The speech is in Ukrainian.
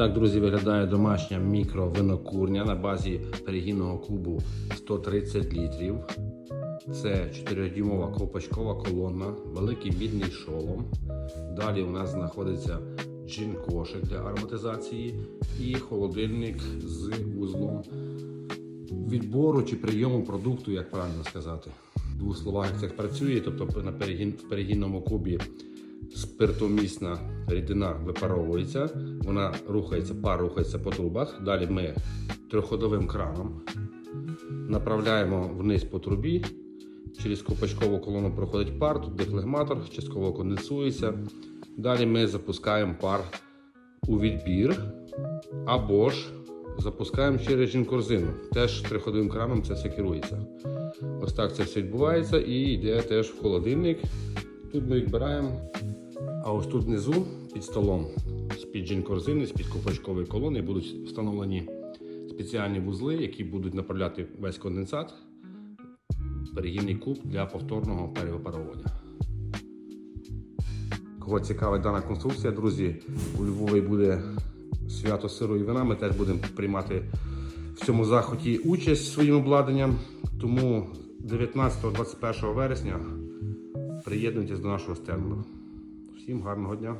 так, друзі, виглядає домашня мікровинокурня на базі перегінного кубу 130 літрів. Це 4-дюймова ковпачкова колона, великий мідний шолом. Далі у нас знаходиться джин-кошик для ароматизації і холодильник з вузлом відбору чи прийому продукту, як правильно сказати. В двох словах, як це працює, тобто на перегін, в перегінному кубі спиртомісна рідина випаровується, вона рухається, пар рухається по трубах. Далі ми трьохходовим краном направляємо вниз по трубі. Через копачкову колону проходить пар, тут дефлегматор, частково конденсується. Далі ми запускаємо пар у відбір або ж запускаємо через жінкорзину. Теж триходовим краном це все керується. Ось так це все відбувається і йде теж в холодильник. Тут ми відбираємо. А ось тут внизу під столом з-під джин-корзини, з-під копачкової колони будуть встановлені спеціальні вузли, які будуть направляти весь конденсат перегінний куб для повторного перевипаровування. Кого цікавить дана конструкція, друзі, у Львові буде свято сиру і вина. Ми теж будемо приймати в цьому заході участь своїм обладнанням. Тому 19-21 вересня приєднуйтесь до нашого стенду. Всім гарного дня!